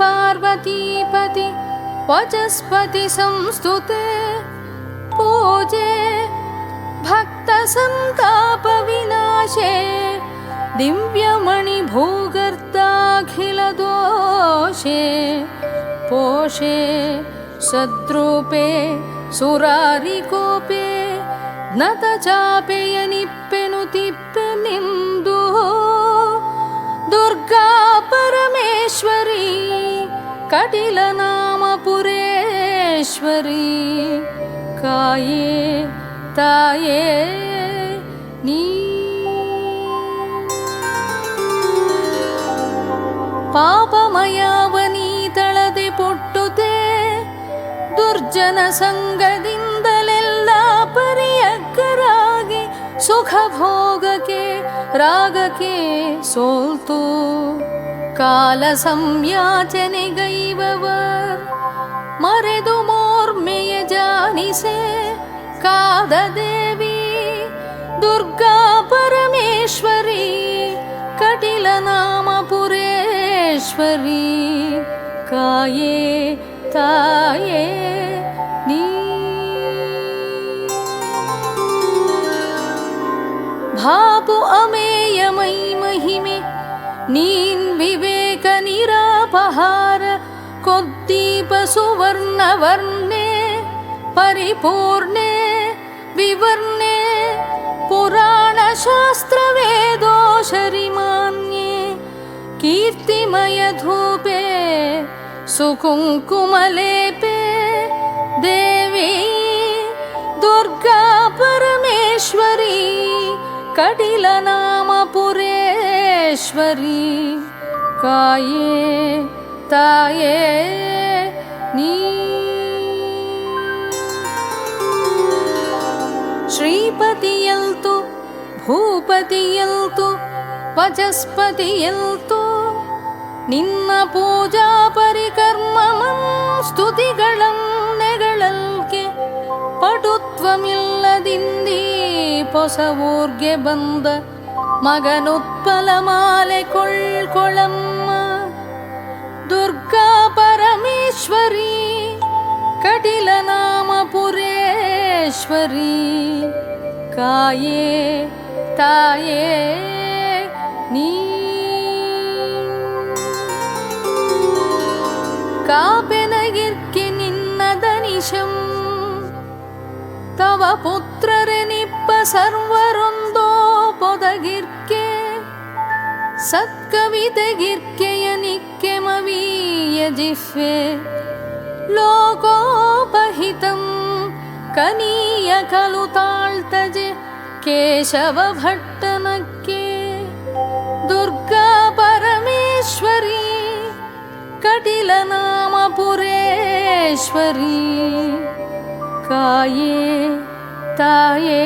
पार्वतीपति वचस्पति संस्तुते। पूजे भक्तसन्तापविनाशे दिव्यमणिभूगर्ताखिलदोषे पोषे सद्रूपे सुरारिकोपे नत चापेयनिप्पेनुतिप्पेनिन्दु कटिलनामपुरेश्वरी काये ताये नी ಪಾಪಮಯಾವನೀತಳದೆ ಪೊಟ್ಟುತೆ ದುರ್ಜನ ಸಂಗದಿಂದಲೆಲ್ಲ ಪರಿಯಕ್ಕರಾಗಿ ಸುಖ ಭೋಗಕ್ಕೆ ರಾಗಕ್ಕೆ ಸೋಲ್ತು ಕಾಲ ಸಂಯಾಚನೆಗೈವವರ್ ಮರೆದು ಮೋರ್ಮೆಯ ಜಾನಿಸೆ ಕಾದ ದೇವಿ ದುರ್ಗಾ ಪರಮೇಶ್ವರಿ ಕಟಿಲ ನಾಮ ಪುರೇಶ್ವರಿ ಕಾಯೇ ತಾಯೇ ನೀ ಭಾಪು ಅಮೇಯಮೈ ಮಹಿಮೆ ನೀನ್ ವಿವೇಕ ನಿರಾಪಹಾರ ಕೊದ್ದೀಪ ಸುವರ್ಣ ವರ್ಣೆ ಪರಿಪೂರ್ಣೆ ವಿವರ್ಣೆ ಪುರಾಣ ಶಾಸ್ತ್ರ ವೇದೋಶರಿಮಾನ್ಯೆ ಕೀರ್ತಿಮಯ ಧೂಪೆ ಸುಕುಂಕುಮಲೇಪೆ ದೇವಿ ಪುರೇಶ್ವರಿ ಕಾಯೇ ತಾಯೇ ನೀ ಶ್ರೀಪತಿಯಲ್ತು ಭೂಪತಿಯಲ್ತು ವಚಸ್ಪತಿಯಲ್ತು ನಿನ್ನ ಪೂಜಾ ಪರಿಕರ್ಮಮಂ ಸ್ತುತಿಗಳನ್ನೆಗಳಲ್ಕೆ ಪಟುತ್ವಮಿಲ್ಲದಿಂದೀ ಪೊಸವೂರ್ಗೆ ಬಂದ മകനുത്പലമാലെ കൊൾകൊളമ്മ ദുർഗാ പരമേശ്വരി കടിലനാമപുരേശ്വരി കായേ തായേ നീ. കാപെനകിർക്ക് നിന്നതനിശം തവ പുത്രരനിപ്പ സർവരൊന്തോ गिर्क्य नित्यमोकोपहितं केशवभट्टनके दुर्गा परमेश्वरी कटिलनामपुरेश्वरी काये ताये